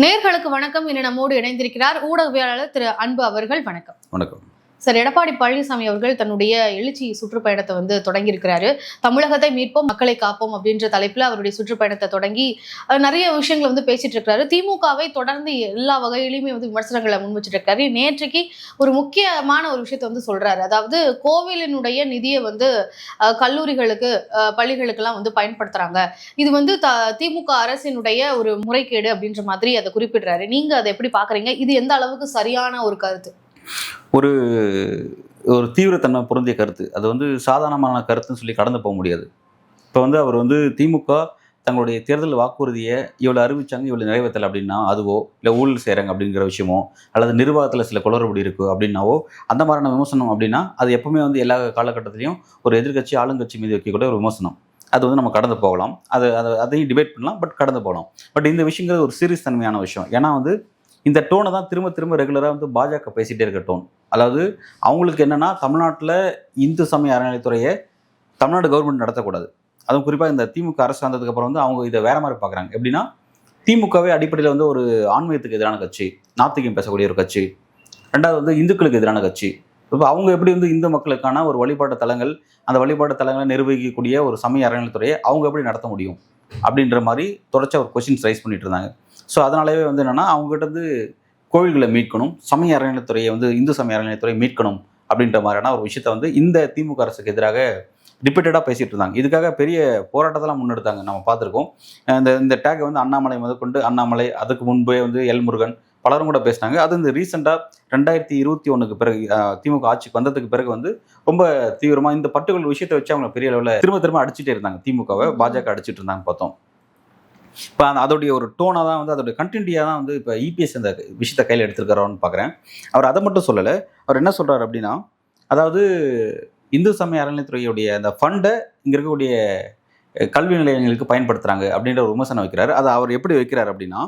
நேர்களுக்கு வணக்கம். இன்று நம்மோடு இணைந்திருக்கிறார் ஊடகவியலாளர் திரு அன்பு அவர்கள். வணக்கம். வணக்கம். சார் எடப்பாடி பழனிசாமி அவர்கள் தன்னுடைய எழுச்சி சுற்றுப்பயணத்தை வந்து தொடங்கியிருக்கிறாரு. தமிழகத்தை மீட்போம் மக்களை காப்போம் அப்படின்ற தலைப்புல அவருடைய சுற்றுப்பயணத்தை தொடங்கி நிறைய விஷயங்களை வந்து பேசிட்டு இருக்கிறாரு திமுகவை தொடர்ந்து எல்லா வகையிலுமே வந்து விமர்சனங்களை முன்வச்சிட்டு இருக்காரு நேற்றைக்கு ஒரு முக்கியமான ஒரு விஷயத்தை வந்து சொல்றாரு. அதாவது கோவிலினுடைய நிதியை வந்து கல்லூரிகளுக்கு பள்ளிகளுக்கெல்லாம் வந்து பயன்படுத்துறாங்க. இது வந்து த திமுக அரசினுடைய ஒரு முறைகேடு அப்படின்ற மாதிரி அதை குறிப்பிடுறாரு. நீங்க அதை எப்படி பாக்குறீங்க? இது எந்த அளவுக்கு சரியான ஒரு கருத்து? ஒரு ஒரு தீவிரத்தன்மை பொருந்திய கருத்து. அது வந்து சாதாரணமான கருத்துன்னு சொல்லி கடந்து போக முடியாது. இப்போ வந்து அவர் வந்து திமுக தங்களுடைய தேர்தல் வாக்குறுதியை இவ்வளோ அறிவிச்சாங்க இவ்வளோ நிறைவேற்றலை அப்படின்னா அதுவோ இல்லை ஊழல் செய்கிறாங்க அப்படிங்கிற விஷயமோ அல்லது நிர்வாகத்தில் சில குளறுபடி இருக்குது அப்படின்னாவோ அந்த மாதிரியான விமர்சனம் அப்படின்னா அது எப்பவுமே வந்து எல்லா காலகட்டத்திலையும் ஒரு எதிர்க்கட்சி ஆளுங்கட்சி மீது வைக்கக்கூடிய ஒரு விமர்சனம். அது வந்து நம்ம கடந்து போகலாம். அது அதை அதையும் டிபேட் பண்ணலாம் பட் கடந்து போகலாம். பட் இந்த விஷயங்கிறது ஒரு சீரியஸ் தன்மையான விஷயம். ஏன்னா வந்து இந்த டோனை தான் திரும்ப திரும்ப ரெகுலராக வந்து பாஜக பேசிகிட்டே இருக்க டோன் அதாவது அவங்களுக்கு என்னென்னா தமிழ்நாட்டில் இந்து சமய அறநிலைத்துறையை தமிழ்நாடு கவர்மெண்ட் நடத்தக்கூடாது. அதுவும் குறிப்பாக இந்த திமுக அரசு வந்ததுக்கப்புறம் வந்து அவங்க இதை வேற மாதிரி பார்க்குறாங்க. எப்படின்னா திமுகவே அடிப்படையில் வந்து ஒரு ஆன்மீகத்துக்கு எதிரான கட்சி நாத்திகம் பேசக்கூடிய ஒரு கட்சி ரெண்டாவது வந்து இந்துக்களுக்கு எதிரான கட்சி. இப்போ அவங்க எப்படி வந்து இந்து மக்களுக்கான ஒரு வழிபாட்டு தலங்கள் அந்த வழிபாட்டு தலங்களை நிர்வகிக்கக்கூடிய ஒரு சமய அறநிலைத்துறையை அவங்க எப்படி நடத்த முடியும்? அப்படின்ற மாதிரி தொடர்ச்சியாக ஒரு கொஷின்ஸ் ரைஸ் பண்ணிட்டு இருந்தாங்க. ஸோ அதனாலவே வந்து என்னன்னா அவங்ககிட்ட வந்து கோவில்களை மீட்கணும் சமய அறநிலைத்துறையை வந்து இந்து சமய அறநிலைத்துறையை மீட்கணும் அப்படின்ற மாதிரியான ஒரு விஷயத்த வந்து இந்த திமுக அரசுக்கு எதிராக ரிப்பீட்டடாக பேசிட்டு இருந்தாங்க. இதுக்காக பெரிய போராட்டத்தெல்லாம் முன்னெடுத்தாங்க. நம்ம பார்த்துருக்கோம். இந்த இந்த டேக்கை வந்து அண்ணாமலை முதற்கொண்டு அண்ணாமலை அதுக்கு முன்பே வந்து எல் முருகன் பலரும் கூட பேசினாங்க. அது இந்த ரீசெண்டாக ரெண்டாயிரத்தி இருபத்தி ஒன்றுக்கு பிறகு திமுக ஆட்சிக்கு வந்ததுக்கு பிறகு வந்து ரொம்ப தீவிரமாக இந்த பர்டிகுலர் விஷயத்தை வச்சு அவங்க பெரிய அளவில் திரும்ப திரும்ப அடிச்சுட்டே இருந்தாங்க. திமுகவை பாஜக அடிச்சிட்டு இருந்தாங்க பார்த்தோம். இப்போ அந்த அதோடைய ஒரு டோனாக தான் வந்து அதோடைய கண்டினியூட்டியாக தான் வந்து இப்போ இபிஎஸ் அந்த விஷயத்தை கையில் எடுத்துருக்காரோன்னு பார்க்குறேன். அவர் அதை மட்டும் சொல்லலை. அவர் என்ன சொல்கிறார் அப்படின்னா அதாவது இந்து சமய அறநிலைத்துறையுடைய அந்த ஃபண்டை இங்கே இருக்கக்கூடிய கல்வி நிலையங்களுக்கு பயன்படுத்துகிறாங்க அப்படின்ற ஒரு விமர்சனம் வைக்கிறாரு. அதை அவர் எப்படி வைக்கிறார் அப்படின்னா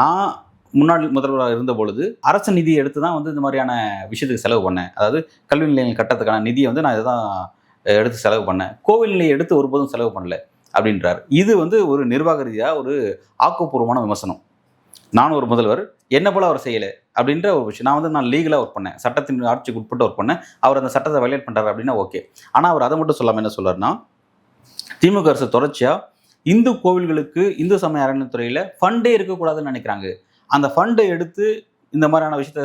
நான் முன்னாள் முதல்வராக இருந்த பொழுது அரசு நிதியை எடுத்து தான் வந்து இந்த மாதிரியான விஷயத்துக்கு செலவு பண்ணேன். அதாவது கல்வி நிலையங்கள் கட்டத்துக்கான நிதியை வந்து நான் இதை தான் எடுத்து செலவு பண்ணேன். கோவில் நிலையை எடுத்து ஒருபோதும் செலவு பண்ணல. அப்படின்றார். இது வந்து ஒரு நிர்வாக ரீதியாக ஒரு ஆக்கப்பூர்வமான விமர்சனம். நான் ஒரு முதல்வர் என்ன போல அவர் செய்யலை? அப்படின்ற ஒரு விஷயம். நான் வந்து நான் லீகலாக ஒர்க் பண்ணேன். சட்டத்தின் ஆட்சிக்கு உட்பட்டு ஒர்க் பண்ணேன். அவர் அந்த சட்டத்தை வயலேட் பண்ணுறாரு அப்படின்னா ஓகே ஆனால் அவர் அதை மட்டும் சொல்லாமல் என்ன சொல்றாருன்னா திமுக அரசு தொடர்ச்சியாக இந்து கோவில்களுக்கு இந்து சமய அறநிலைத்துறையில் ஃபண்டே இருக்கக்கூடாதுன்னு நினைக்கிறாங்க. அந்த ஃபண்டை எடுத்து இந்த மாதிரியான விஷயத்த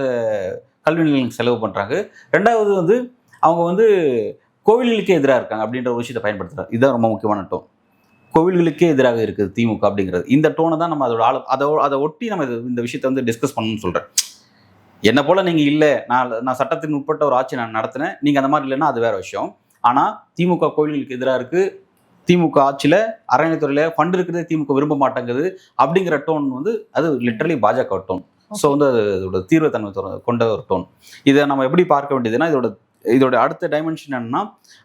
கல்வி நிலையங்களுக்கு செலவு பண்ணுறாங்க ரெண்டாவது வந்து அவங்க வந்து கோவில்களுக்கே எதிராக இருக்காங்க அப்படின்ற ஒரு விஷயத்தை பயன்படுத்துகிறார் இதுதான் ரொம்ப முக்கியமான நட்டம் கோவில்களுக்கே எதிராக இருக்குது திமுக அப்படிங்கிறது. இந்த டோனை தான் நம்ம அதோட ஆளு அதை அதை ஒட்டி நம்ம இந்த விஷயத்தை வந்து டிஸ்கஸ் பண்ணணும்னு சொல்கிறேன் என்ன போல் நீங்கள் இல்லை. நான் நான் சட்டத்தின் உட்பட்ட ஒரு ஆட்சி நான் நடத்தினேன். நீங்கள் அந்த மாதிரி இல்லைன்னா அது வேற விஷயம். ஆனால் திமுக கோவில்களுக்கு எதிராக இருக்குது திமுக ஆட்சியில் அறநிலைத்துறையில் ஃபண்ட் இருக்கிறதே திமுக விரும்ப மாட்டேங்குது அப்படிங்கிற டோன் வந்து அது லிட்டரலி பாஜக டோன் ஸோ வந்து அது இதோட தீவிரத்தன்மை கொண்ட ஒரு டோன் இதை நம்ம எப்படி பார்க்க வேண்டியதுன்னா இதோட இதோட அடுத்த டைமென்ஷன் என்னன்னா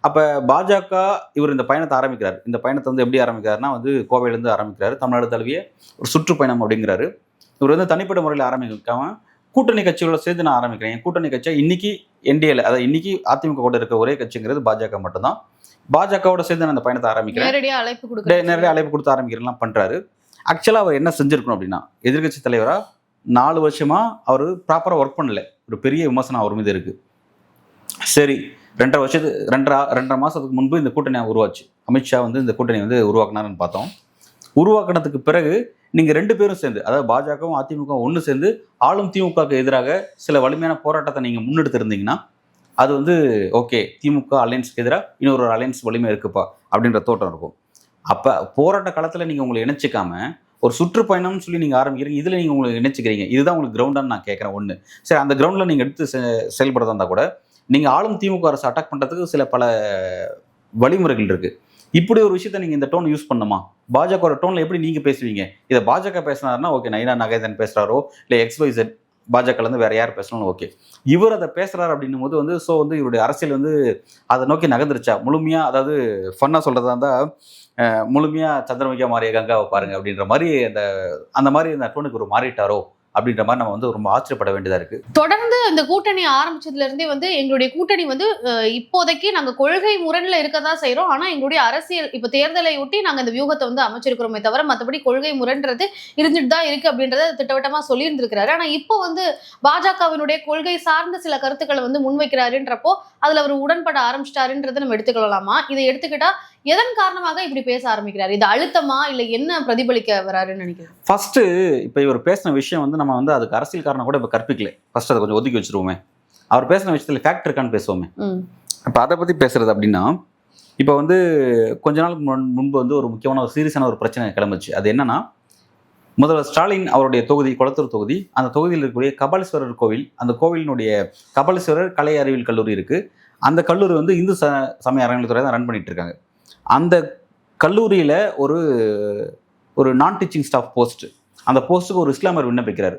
அப்போ பாஜக இவர் இந்த பயணத்தை ஆரம்பிக்கிறார். இந்த பயணத்தை வந்து எப்படி ஆரம்பிக்கிறாருன்னா வந்து கோவையிலேருந்து ஆரம்பிக்கிறாரு. தமிழ்நாடு தழுவிய ஒரு சுற்றுப்பயணம் அப்படிங்கிறாரு. இவர் வந்து தனிப்பட்ட முறையில் ஆரம்பிக்காம கூட்டணி கட்சிகளோட சேர்ந்து நான் ஆரம்பிக்கிறேன். என் கூட்டணி கட்சியா இன்னைக்கு என்டிஏல அதாவது இன்னைக்கு அதிமுக கூட இருக்க ஒரே கட்சிங்கிறது பாஜக மட்டும்தான். பாஜகவோட சேர்ந்து நான் இந்த பயணத்தை ஆரம்பிக்கிறேன். நேரடியா அழைப்பு கொடுக்க நேரடியாக அழைப்பு கொடுத்து ஆரம்பிக்கிறலாம் பண்றாரு. ஆக்சுவலாக அவர் என்ன செஞ்சிருக்கணும் அப்படின்னா எதிர்க்கட்சி தலைவரா நாலு வருஷமா அவர் ப்ராப்பராக ஒர்க் பண்ணல. ஒரு பெரிய விமர்சனம் அவர் மீது இருக்கு. சரி ரெண்டரை வருஷத்து ரெண்டரை ரெண்டரை மாதத்துக்கு முன்பு இந்த கூட்டணி உருவாச்சு. அமித்ஷா வந்து இந்த கூட்டணி வந்து உருவாக்குனாருன்னு பார்த்தோம். உருவாக்குனதுக்கு பிறகு நீங்கள் ரெண்டு பேரும் சேர்ந்து அதாவது பாஜகவும் அதிமுகவும் ஒன்று சேர்ந்து ஆளும் திமுகவுக்கு எதிராக சில வலிமையான போராட்டத்தை நீங்கள் முன்னெடுத்திருந்தீங்கன்னா அது வந்து ஓகே திமுக அலையன்ஸுக்கு எதிராக இன்னொரு அலையன்ஸ் வலிமை இருக்குப்பா அப்படின்ற தோட்டம் இருக்கும். அப்போ போராட்ட காலத்தில் நீங்கள் உங்களை இணைச்சிக்காம ஒரு சுற்றுப்பயணம்னு சொல்லி நீங்கள் ஆரம்பிக்கிறீங்க இதில் நீங்கள் உங்களை இணைச்சிக்கிறீங்க. இதுதான் உங்களுக்கு கிரவுண்டான்னு நான் கேட்குறேன் ஒன்று சரி அந்த கிரவுண்டில் நீங்கள் எடுத்து செயல்படுறதா இருந்தால் கூட நீங்கள் ஆளும் திமுக அரசு அட்டாக் பண்ணுறதுக்கு சில பல வழிமுறைகள் இருக்குது இப்படி ஒரு விஷயத்த நீங்கள் இந்த டோன் யூஸ் பண்ணுமா? பாஜகவோட டோனில் எப்படி நீங்கள் பேசுவீங்க? இதை பாஜக பேசினாருன்னா ஓகே நைனா நகேதன் பேசுகிறாரோ இல்லை எக்ஸ்வைசெட் பாஜகலேருந்து வேறு யார் பேசணும் ஓகே இவர் அதை பேசுகிறாரு அப்படின்னும் போது வந்து ஸோ வந்து இவருடைய அரசியல் வந்து அதை நோக்கி நகர்ந்துருச்சா? முழுமையாக அதாவது ஃபன்னாக சொல்கிறதா இருந்தால் முழுமையாக சந்திரமுகியா மாறிய கங்காவை பாருங்க அப்படின்ற மாதிரி அந்த அந்த மாதிரி அந்த டோனுக்கு ஒரு மாறிட்டாரோ? அப்படின்ற மாதிரி நம்ம வந்து ரொம்ப ஆச்சரியப்பட வேண்டியதா இருக்கு. தொடர்ந்து இந்த கூட்டணி ஆரம்பிச்சதுல இருந்தே வந்து எங்களுடைய கூட்டணி வந்து இப்போதைக்கு நாங்க கொள்கை முரண்ல இருக்கதான் செய்கிறோம் ஆனா எங்களுடைய அரசியல் இப்ப தேர்தலை ஒட்டி நாங்க இந்த வியூகத்தை வந்து அமைச்சிருக்கிறோமே தவிர மத்தபடி கொள்கை முரண்றது இருந்துட்டு தான் இருக்கு அப்படின்றத திட்டவட்டமா சொல்லியிருந்திருக்கிறாரு. ஆனா இப்போ வந்து பாஜகவினுடைய கொள்கை சார்ந்த சில கருத்துக்களை வந்து முன்வைக்கிறாருன்றப்போ அதுல அவர் உடன்பட ஆரம்பிச்சிட்டாருன்றதை நம்ம எடுத்துக்கொள்ளலாமா? இதை எடுத்துக்கிட்டா எதன் காரணமாக இப்படி பேச ஆரம்பிக்கிறாரு? இது அழுத்தமா இல்ல என்ன பிரதிபலிக்க வராருன்னு நினைக்கிறேன் ஃபர்ஸ்ட் இப்போ இவர் பேசின விஷயம் வந்து நம்ம வந்து அதுக்கு அரசியல் காரணம் கூட இப்போ கற்பிக்கல. ஃபர்ஸ்ட் அதை கொஞ்சம் ஒதுக்கி வச்சிருவோமே. அவர் பேசின விஷயத்துல ஃபேக்ட் இருக்கான்னு பேசுவோமே. இப்போ அதை பற்றி பேசுறது அப்படின்னா இப்போ வந்து கொஞ்ச நாளுக்கு முன் முன்பு வந்து ஒரு முக்கியமான ஒரு சீரியஸான ஒரு பிரச்சனை கிளம்புச்சு. அது என்னன்னா முதல்வர் ஸ்டாலின் அவருடைய தொகுதி குளத்தூர் தொகுதி அந்த தொகுதியில் இருக்கக்கூடிய கபாலீஸ்வரர் கோவில் அந்த கோவிலினுடைய கபாலீஸ்வரர் கலை அறிவியல் கல்லூரி இருக்கு. அந்த கல்லூரி வந்து இந்து ச சமய அறநிலைத்துறை தான் ரன் பண்ணிட்டு இருக்காங்க. அந்த கல்லூரியில் ஒரு ஒரு நான் டீச்சிங் ஸ்டாஃப் போஸ்ட் அந்த போஸ்ட்டுக்கு ஒரு இஸ்லாமியர் விண்ணப்பிக்கிறார்.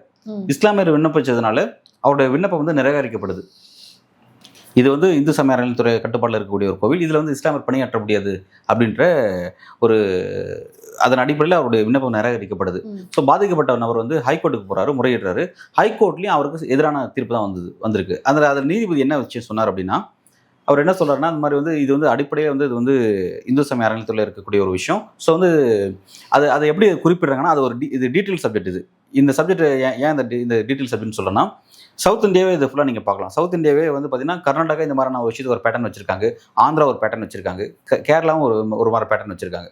இஸ்லாமியர் விண்ணப்பிச்சதுனால அவருடைய விண்ணப்பம் வந்து நிராகரிக்கப்படுது இது வந்து இந்து சமய அறநிலைத்துறை கட்டுப்பாட்டில் இருக்கக்கூடிய ஒரு கோவில். இதில் வந்து இஸ்லாமியர் பணியாற்ற முடியாது அப்படின்ற ஒரு அதன் அடிப்படையில் அவருடைய விண்ணப்பம் நிராகரிக்கப்படுது. ஸோ பாதிக்கப்பட்ட நபர் வந்து ஹைகோர்ட்டுக்கு போறாரு முறையிடுறாரு ஹைகோர்ட்லேயும் அவருக்கு எதிரான தீர்ப்பு தான் வந்தது வந்திருக்கு. அதில் அதில் நீதிபதி என்ன விஷயம் சொன்னார் அப்படின்னா அவர் என்ன சொல்கிறாருன்னா இந்த மாதிரி வந்து இது வந்து அடிப்படையாக வந்து இது வந்து இந்து சமய அறநிலையத்தில் இருக்கக்கூடிய ஒரு விஷயம். ஸோ வந்து அது அதை எப்படி குறிப்பிடுறாங்கன்னா அது ஒரு டி- இது டீட்டெயில் சப்ஜெக்ட் இது. இந்த சப்ஜெக்ட் ஏன் ஏன் இந்த டி- இந்த டீட்டெயில் சப்ஜெக்ட்னு சொல்லணும்னா சவுத் இந்தியாவே இது ஃபுல்லாக நீங்கள் பார்க்கலாம். சவுத் இந்தியாவே வந்து பார்த்தீங்கன்னா கர்நாடகா இந்த மாதிரியான ஒரு விஷயத்துக்கு ஒரு பேட்டர்ன் வச்சிருக்காங்க. ஆந்திரா ஒரு பேட்டர்ன் வச்சிருக்காங்க. க- கேரளாவும் ஒரு ஒரு மாதிரி பேட்டர்ன் வச்சிருக்காங்க.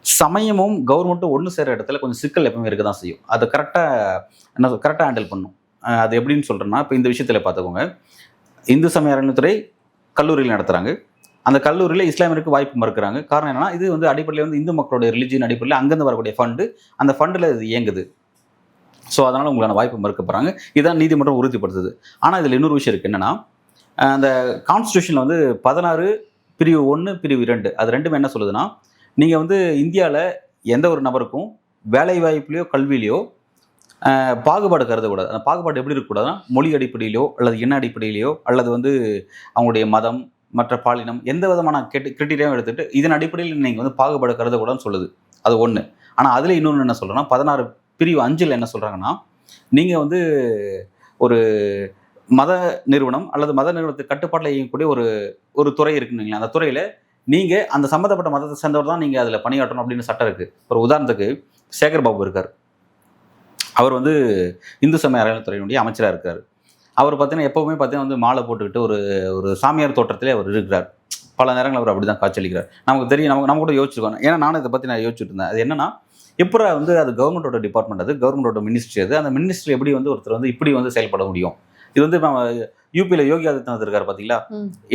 சமயமும் கவர்மெண்ட்டும் ஒன்று சேர இடத்துல கொஞ்சம் சிக்கல் எப்பவுமே இருக்க தான் செய்யும். அதை கரெக்டாக என்ன கரெக்டாக ஹேண்டில் பண்ணும். அது எப்படின்னு சொல்கிறேன்னா இப்போ இந்த விஷயத்தில் பார்த்துக்கோங்க இந்து சமய அறநிலைத்துறை கல்லூரியில் நடத்துகிறாங்க அந்த கல்லூரியில் இஸ்லாமியருக்கு வாய்ப்பு மறுக்கிறாங்க. காரணம் என்னன்னா இது வந்து அடிப்படையில் வந்து இந்து மக்களுடைய ரிலிஜியன் அடிப்படையில் அங்கேருந்து வரக்கூடிய ஃபண்டு அந்த ஃபண்டில் இது இயங்குது. ஸோ அதனால் உங்களான வாய்ப்பு மறுக்கப்படுறாங்க இதான் நீதிமன்றம் உறுதிப்படுத்துது. ஆனால் இதில் இன்னொரு விஷயம் இருக்குது என்னென்னா அந்த கான்ஸ்டியூஷனில் வந்து பதினாறு பிரிவு ஒன்று பிரிவு இரண்டு. அது ரெண்டுமே என்ன சொல்லுதுன்னா நீங்கள் வந்து இந்தியாவில் எந்த ஒரு நபருக்கும் வேலை வாய்ப்புலையோ கல்வியிலையோ பாகுபாடு கருதக்கூடாது. அந்த பாகுபாடு எப்படி இருக்கக்கூடாதுன்னா மொழி அடிப்படையிலையோ அல்லது இன அடிப்படையிலையோ அல்லது வந்து அவங்களுடைய மதம் மற்ற பாலினம் எந்த விதமான கெட்டு கிரிட்டீரியாவும் எடுத்துகிட்டு இதன் அடிப்படையில் நீங்கள் வந்து பாகுபாடு கருதக்கூடாதுன்னு சொல்லுது. அது ஒன்று ஆனால் அதில் இன்னொன்று என்ன சொல்கிறேன்னா பதினாறு பிரிவு அஞ்சில் என்ன சொல்கிறாங்கன்னா நீங்கள் வந்து ஒரு மத நிறுவனம் அல்லது மத நிறுவனத்துக்கு கட்டுப்பாட்டில் இயங்கக்கூடிய ஒரு ஒரு துறை இருக்குன்னு அந்த துறையில் நீங்கள் அந்த சம்மந்தப்பட்ட மதத்தை சேர்ந்தவர் தான் நீங்கள் அதில் பணியாற்றணும் அப்படின்னு சட்டம் இருக்குது ஒரு உதாரணத்துக்கு சேகர் பாபு இருக்கார். அவர் வந்து இந்து சமய அறநிலைத்துறையினுடைய அமைச்சராக இருக்கார். அவர் பார்த்தீங்கன்னா எப்போவுமே பார்த்தீங்கன்னா வந்து மாலை போட்டுக்கிட்டு ஒரு ஒரு சாமியார் தோற்றத்திலே அவர் இருக்கிறார். பல நேரங்கள் அவர் அப்படி தான் காட்சியளிக்கிறார். நமக்கு தெரியும் நமக்கு நம்ம கூட யோசிச்சிருக்கோம். ஏன்னா நானும் இதை பற்றி நான் யோசிச்சுட்டு இருந்தேன். அது என்னன்னா எப்போ வந்து அது கவர்மெண்டோட டிபார்ட்மெண்ட் அது கவர்மெண்டோட மினிஸ்ட்ரி அது அந்த மினிஸ்ட்ரி எப்படி வந்து ஒருத்தர் வந்து இப்படி வந்து செயல்பட முடியும்? இது வந்து நம்ம யூபியில் யோகி ஆதித்யநாத் இருக்கார் பார்த்தீங்களா.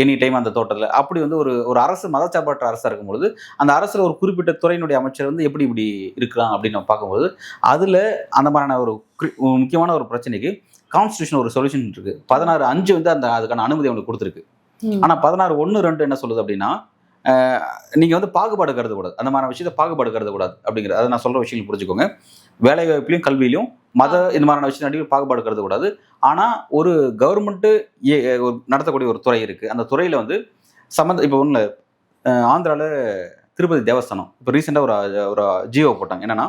எனி டைம் அந்த தோட்டத்தில். அப்படி வந்து ஒரு ஒரு அரசு மதச்சார்பற்ற அரசாக இருக்கும்பொழுது அந்த அரசில் ஒரு குறிப்பிட்ட துறையினுடைய அமைச்சர் வந்து எப்படி இப்படி இருக்கலாம் அப்படின்னு நம்ம பார்க்கும்போது அதில் அந்த மாதிரியான ஒரு முக்கியமான ஒரு பிரச்சனைக்கு கான்ஸ்டியூஷன் ஒரு சொல்யூஷன் இருக்கு. பதினாறு அஞ்சு வந்து அந்த அதுக்கான அனுமதி அவங்களுக்கு கொடுத்துருக்கு. ம். ஆனால் பதினாறு ஒன்று ரெண்டு என்ன சொல்லுது அப்படின்னா அஹ், நீங்க வந்து பாகுபாடு கருதக்கூடாது. அந்த மாதிரி விஷயத்தை பாகுபாடு கருதக்கூடாது அப்படிங்கிறது அதை நான் சொல்ற விஷயங்கள் புரிஞ்சுக்கோங்க. வேலை வாய்ப்புலையும் கல்வியிலையும் மத இந்த மாதிரியான விஷயம் அடிப்படையில் பாகுபாடு கருதக்கூடாது ஆனால் ஒரு கவர்மெண்ட்டு நடத்தக்கூடிய ஒரு துறை இருக்கு. அந்த துறையில வந்து சம்மந்த இப்போ ஒன்றும் ஆந்திராவில் திருப்பதி தேவஸ்தானம். இப்போ ரீசெண்டாக ஒரு ஒரு ஜியோ போட்டாங்க. என்னன்னா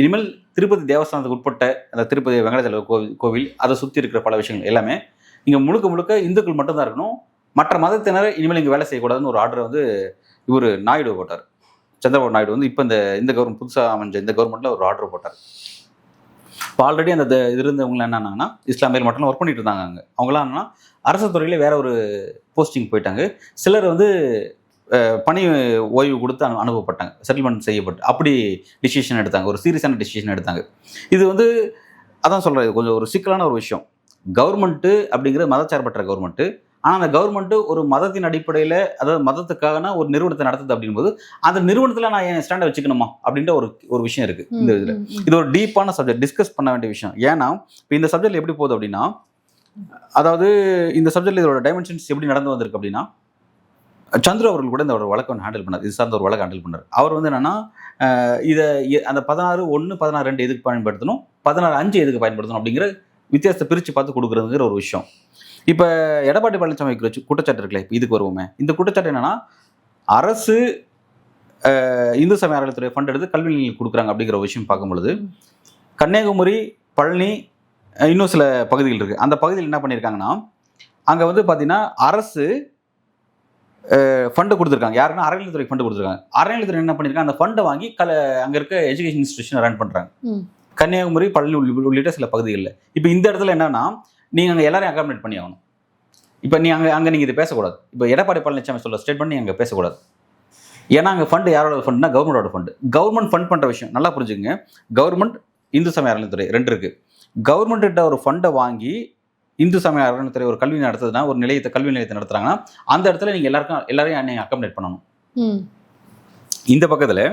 இனிமேல் திருப்பதி தேவஸ்தானத்துக்கு உட்பட்ட அந்த திருப்பதி வெங்கடாச்சல கோவில் கோவில் அதை சுற்றி இருக்கிற பல விஷயங்கள் எல்லாமே இங்கே முழுக்க முழுக்க இந்துக்கள் மட்டும்தான் இருக்கணும். மற்ற மதத்தினர் இனிமேல் இங்கே வேலை செய்யக்கூடாதுன்னு ஒரு ஆர்டர் வந்து இவர் நாயுடு போட்டார். சந்திரபாபு நாயுடு வந்து இப்போ இந்த இந்த கவர்மெண்ட் புதுசாக அமைஞ்ச இந்த கவர்மெண்ட்டில் ஒரு ஆர்டர் போட்டார். இப்போ ஆல்ரெடி அந்த இது இருந்தவங்க என்னன்னாங்கன்னா இஸ்லாமியர் மட்டும் ஒர்க் பண்ணிட்டு இருந்தாங்க அங்கே. அவங்களாம் என்னன்னா அரசு துறையிலே வேற ஒரு போஸ்டிங் போயிட்டாங்க. சிலர் வந்து பணி ஓய்வு கொடுத்து அனு அனுப்பப்பட்டாங்க. செட்டில்மெண்ட் செய்யப்பட்டு அப்படி டிசிஷன் எடுத்தாங்க. ஒரு சீரியஸான டிசிஷன் எடுத்தாங்க. இது வந்து அதான் சொல்கிறேன் இது கொஞ்சம் ஒரு சிக்கலான ஒரு விஷயம். கவர்மெண்ட்டு அப்படிங்கிறது மதச்சார்பற்ற கவர்மெண்ட்டு ஆனால் அந்த கவர்மெண்ட்டு ஒரு மதத்தின் அடிப்படையில் அதாவது மதத்துக்கான ஒரு நிறுவனத்தை நடத்துது அப்படிங்கும்போது அந்த நிறுவனத்தில் நான் என் ஸ்டாண்டை வச்சுக்கணுமா? அப்படின்ற ஒரு ஒரு விஷயம் இருக்குது இந்த இதில். இது ஒரு டீப்பான சப்ஜெக்ட் டிஸ்கஸ் பண்ண வேண்டிய விஷயம். ஏன்னா இப்போ இந்த சப்ஜெக்ட்ல எப்படி போகுது அப்படின்னா அதாவது இந்த சப்ஜெக்ட்ல இதோட டைமென்ஷன்ஸ் எப்படி நடந்து வந்திருக்கு அப்படின்னா சந்திர அவர்கள் கூட இந்த ஒரு வழக்கம் ஹேண்டில் பண்ணார். இது சார்ந்த ஒரு வழக்கு ஹேண்டில் பண்ணார். அவர் வந்து என்னன்னா இதை அந்த பதினாறு ஒன்று பதினாறு ரெண்டு எதுக்கு பயன்படுத்தணும்? பதினாறு அஞ்சு எதுக்கு பயன்படுத்தணும்? அப்படிங்கிற வித்தியாசத்தை பிரித்து பார்த்து கொடுக்குறதுங்கிற ஒரு விஷயம். இப்போ எடப்பாடி பழனிசாமி வைக்கிற ச்சு- குற்றச்சாட்டு இருக்குல்ல இப்போ இதுக்கு வருவோமே. இந்த குற்றச்சாட்டு என்னன்னா அரசு இந்து சமய அறநிலைத்துறை ஃபண்ட் எடுத்து கல்வி நிலையங்களுக்கு கொடுக்குறாங்க அப்படிங்கிற விஷயம் பார்க்கும் பொழுது கன்னியாகுமரி பழனி இன்னும் சில பகுதிகள் இருக்குது அந்த பகுதியில் என்ன பண்ணியிருக்காங்கன்னா அங்கே வந்து பார்த்தீங்கன்னா அரசு ஃபண்டு கொடுத்துருக்காங்க. யாருன்னா அறநிலைத்துறை ஃபண்டு கொடுத்துருக்காங்க. அறநிலைத்துறை என்ன பண்ணியிருக்காங்க? அந்த ஃபண்டை வாங்கி கல அங்கே இருக்க எஜுகேஷன் இன்ஸ்டியூஷன் ரன் பண்ணுறாங்க. கன்னியாகுமரி பழனி உள்ளி- உள்ளிட்ட சில பகுதிகளில். இப்போ இந்த இடத்துல என்னன்னா நீங்கள் அங்கே எல்லாரையும் அகாமடேட் பண்ணி ஆகணும். இப்போ நீ அங்கே அங்கே நீங்கள் இது பேசக்கூடாது. இப்போ எடப்பாடி பழனிசாமி சொல்ல ஸ்டேட்மெண்ட் நீ அங்கே பேசக்கூடாது. ஏன்னா அங்கே ஃபண்டு யாரோட ஃபண்டுனா கவர்மெண்டோட ஃபண்டு கவர்மெண்ட் ஃபண்ட் பண்ணுற விஷயம் நல்லா புரிஞ்சுக்கங்க. கவர்மெண்ட் இந்து சமய அறநிலைத்துறை ரெண்டு இருக்கு. கவர்மெண்ட் கிட்ட ஒரு ஃபண்டை வாங்கி இந்து சமய அறநிலைத்துறை ஒரு கல்வி நடத்துதுன்னா ஒரு நிலையத்தை கல்வி நிலையத்தை நடத்துறாங்கன்னா அந்த இடத்துல நீங்கள் எல்லாருக்கும் எல்லாரையும் நீங்கள் அக்காமடேட் பண்ணணும். இந்த பக்கத்தில்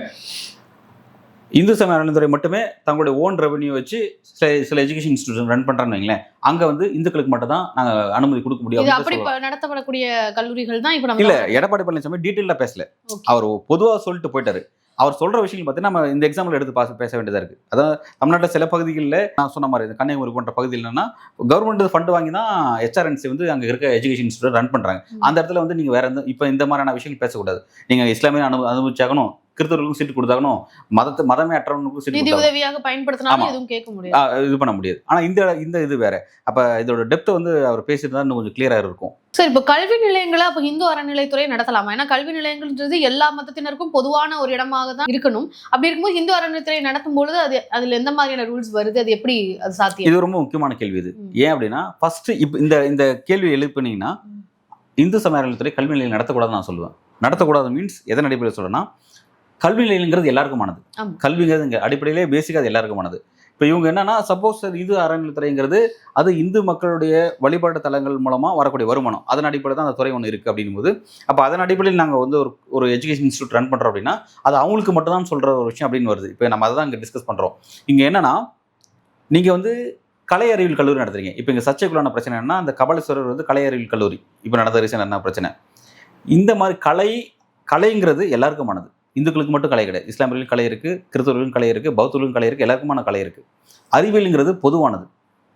இந்து சமய அறநிலைத்துறை மட்டுமே தங்களுடைய ஓன் ரெவன்யூ வச்சு சில சில எஜுகேஷன் இன்ஸ்டியூஷன் ரன் பண்ணுறான்னு வைங்களேன். அங்கே வந்து இந்துக்களுக்கு மட்டும் தான் நாங்கள் அனுமதி கொடுக்க முடியும் அப்படி நடத்தப்படக்கூடிய கல்லூரிகள் தான் இப்ப இல்ல எடப்பாடி பழனிசாமி டீட்டெயிலாக பேசல. அவர் பொதுவா சொல்லிட்டு போயிட்டாரு. அவர் சொல்ற விஷயங்கள் பார்த்தீங்கன்னா நம்ம இந்த எக்ஸாம்பிள் எடுத்து பாச பேச வேண்டியதா இருக்கு. அதாவது தமிழ்நாட்டில் சில பகுதிகளில் நான் சொன்ன மாதிரி கன்னியாகுமரி போன்ற பகுதியில் என்னன்னா கவர்மெண்ட் ஃபண்ட் வாங்கி தான் ஹெச்ஆர்என்சி வந்து அங்கே இருக்க எஜுகேஷன் இன்ஸ்டியூட் ரன் பண்றாங்க. ம். அந்த இடத்துல வந்து நீங்க வேற எந்த இப்போ இந்த மாதிரியான விஷயங்கள் பேசக்கூடாது. நீங்க இஸ்லாமிய அனு அனுபவிச்சாகணும் கிறிஸ்தவர்களுக்கும் சீட்டு கொடுத்தாகணும் மதத்தை மதமே அற்றவனுக்கும் சீட்டு உதவியாக பயன்படுத்தினாலும். எதுவும் கேட்க முடியாது. இது பண்ண முடியாது. ஆனா இந்த இந்த இது வேற. அப்ப இதோட டெப்த் வந்து அவர் பேசியிருந்தா இன்னும் கொஞ்சம் கிளியரா இருக்கும். சரி இப்ப கல்வி நிலையங்களை அப்ப இந்து அறநிலைத்துறை நடத்தலாமா? ஏன்னா கல்வி நிலையங்கள்ன்றது எல்லா மதத்தினருக்கும் பொதுவான ஒரு இடமாக தான் இருக்கணும். அப்படி இருக்கும்போது இந்து அறநிலைத்துறை நடத்தும் பொழுது அது அதுல எந்த மாதிரியான ரூல்ஸ் வருது? அது எப்படி அது சாத்தியம்? இது ரொம்ப முக்கியமான கேள்வி இது. ஏன் அப்படின்னா ஃபர்ஸ்ட் இப்போ இந்த இந்த கேள்வி எழுப்புனீங்கன்னா. இந்து சமய அறநிலையத்துறை கல்வி நிலையம் நடத்தக்கூடாதுன்னு நான் சொல்லுவேன். நடத்தக்கூடாது மீன்ஸ் எதன் அடிப்படையில் சொல்றேன்னா கல்வி நிலையங்கிறது எல்லாருக்குமானது. ஆமா. கல்விங்கிறது இங்கே அடிப்படையிலே பேசிக்காக அது எல்லாருக்குமானது. இப்போ இவங்க என்னன்னா சப்போஸ் இது அறநிலையத்துறைங்கிறது அது இந்து மக்களுடைய வழிபாட்டு தலங்கள் மூலமா வரக்கூடிய வருமானம். அதன் அடிப்படையில் தான் அந்த துறை ஒன்று இருக்கு அப்படின்னும் போது அப்போ அதன் அடிப்படையில் நாங்கள் வந்து ஒரு ஒரு எஜுகேஷன் இன்ஸ்டியூட் ரன் பண்றோம் அப்படின்னா அது அவங்களுக்கு மட்டும் தான் சொல்ற ஒரு விஷயம் அப்படின்னு வருது. இப்போ நம்ம அதை தான் இங்கே டிஸ்கஸ் பண்றோம். இங்க என்னன்னா நீங்க வந்து கலை அறிவியல் கல்லூரி நடத்துறீங்க. இப்போ இங்கே சர்ச்சைக்குள்ளான பிரச்சனை என்னன்னா அந்த கபாலீஸ்வரர் வந்து கலை அறிவியல் கல்லூரி. இப்போ நடந்த ரீசன் என்ன பிரச்சனை? இந்த மாதிரி கலை கலைங்கிறது எல்லாருக்குமானது. இந்துக்களுக்கு மட்டும் கலை கிடையாது. இஸ்லாமியர்களும் கலை இருக்குது கிறிஸ்தவர்களும் கலை இருக்குது பௌத்தர்களும் கலை இருக்குது எல்லாருக்குமான கலை இருக்குது அறிவியலுங்கிறது பொதுவானது.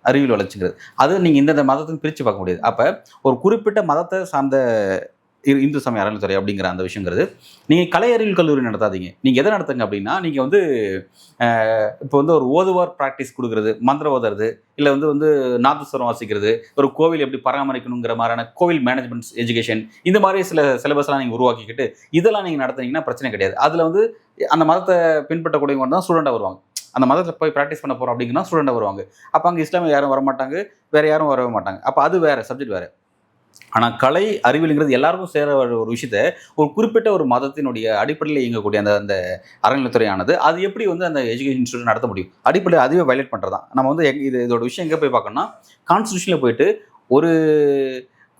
அறிவியல் வளர்ச்சிங்கிறது. அது நீங்கள் இந்த மதத்தையும் பிரித்து பார்க்க முடியாது. அப்போ ஒரு குறிப்பிட்ட மதத்தை சார்ந்த இந்து சமய அறநிலைத்துறை அப்படிங்கிற அந்த விஷயங்கிறது. நீங்கள் கலை அறிவியல் கல்லூரி நடத்தாதீங்க. நீங்கள் எதை நடத்துங்க அப்படின்னா நீங்கள் வந்து இப்போ வந்து ஒரு ஓதுவார் ப்ராக்டிஸ் கொடுக்குறது மந்திரம் ஓதுறது இல்லை வந்து வந்து நாதஸ்வரம் வாசிக்கிறது ஒரு கோவில் எப்படி பராமரிக்கணுங்கிற மாதிரியான கோவில் மேனேஜ்மெண்ட் எஜுகேஷன் இந்த மாதிரி சில சிலபஸ்லாம் நீங்கள் உருவாக்கிக்கிட்டு இதெல்லாம் நீங்கள் நடத்துனீங்கன்னா பிரச்சனை கிடையாது. அதில் வந்து அந்த மதத்தை பின்பற்றக்கூடியவங்க தான் ஸ்டூடெண்டாக வருவாங்க. அந்த மதத்தில் போய் ப்ராக்டிஸ் பண்ண போகிறோம் அப்படிங்கன்னா ஸ்டூடெண்டாக வருவாங்க. அப்போ அங்கே இஸ்லாமிய யாரும் வர மாட்டாங்க வேறு யாரும் வரவே மாட்டாங்க. அப்போ அது வேறு சப்ஜெக்ட் வேறு. ஆனால் கலை அறிவியலுங்கிறது எல்லாருக்கும் சேர ஒரு ஒரு விஷயத்த ஒரு குறிப்பிட்ட ஒரு மதத்தினுடைய அடிப்படையில் இயங்கக்கூடிய அந்த அந்த அறநிலைத்துறையானது அது எப்படி வந்து அந்த எஜுகேஷன் இன்ஸ்டியூட் நடத்த முடியும்? அடிப்படையில் அதுவே வயலேட் பண்ணுறது தான் நம்ம வந்து எங் இது இதோட விஷயம் எங்கே போய் பார்க்கணும்னா கான்ஸ்டியூஷனில் போயிட்டு ஒரு